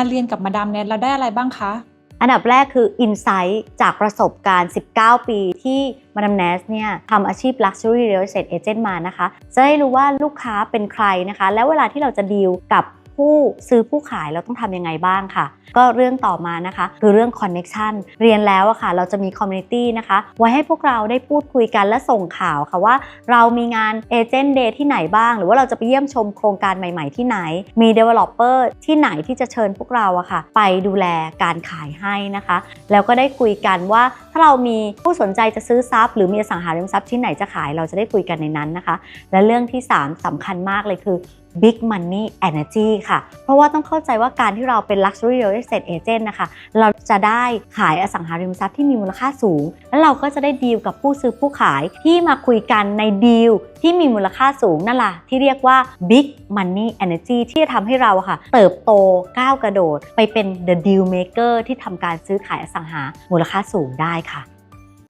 มาเรียนกับมาดามเนทแล้วได้อะไรบ้างคะ อันดับแรกคือ Insight จากประสบการณ์ 19 ปีที่มาดามเนสเนี่ยทำอาชีพ Luxury Real Estate Agent มานะคะ จะได้รู้ว่าลูกค้าเป็นใครนะคะ แล้วเวลาที่เราจะดีลกับ ผู้ซื้อผู้ขายเราต้องทำยังไงบ้างค่ะ ก็เรื่องต่อมานะคะ คือเรื่อง Connection เรียนแล้วอะค่ะ เราจะมี Community นะคะ ไว้ให้พวกเราได้พูดคุยกันและส่งข่าวค่ะว่า เรามีงาน Agent Day ที่ไหนบ้าง หรือว่าเราจะไปเยี่ยมชมโครงการใหม่ ๆ ที่ไหน มี Developer ที่ไหนที่จะเชิญพวกเราอะค่ะ ไปดูแลการขายให้นะคะ แล้วก็ได้คุยกันว่าถ้าเรามีผู้สนใจจะซื้อทรัพย์ หรือมีอสังหาริมทรัพย์ที่ไหนจะขายเราจะได้คุยกันในนั้นนะคะ และเรื่องที่ 3สำคัญมากเลยคือ Big Money Energy ค่ะ เพราะว่าต้องเข้าใจว่าการที่เราเป็น Luxury Real Estate Agent นะคะ เราจะได้ขายอสังหาริมทรัพย์ที่มีมูลค่าสูง แล้วเราก็จะได้ดีลกับผู้ซื้อผู้ขายที่มาคุยกันในดีลที่มีมูลค่าสูงนั่นแหละที่เรียกว่า Big Money Energy ที่จะทำให้เราค่ะ เติบโตก้าวกระโดด ไปเป็น The Deal Maker ที่ทำการซื้อขายอสังหามูลค่าสูงได้ค่ะ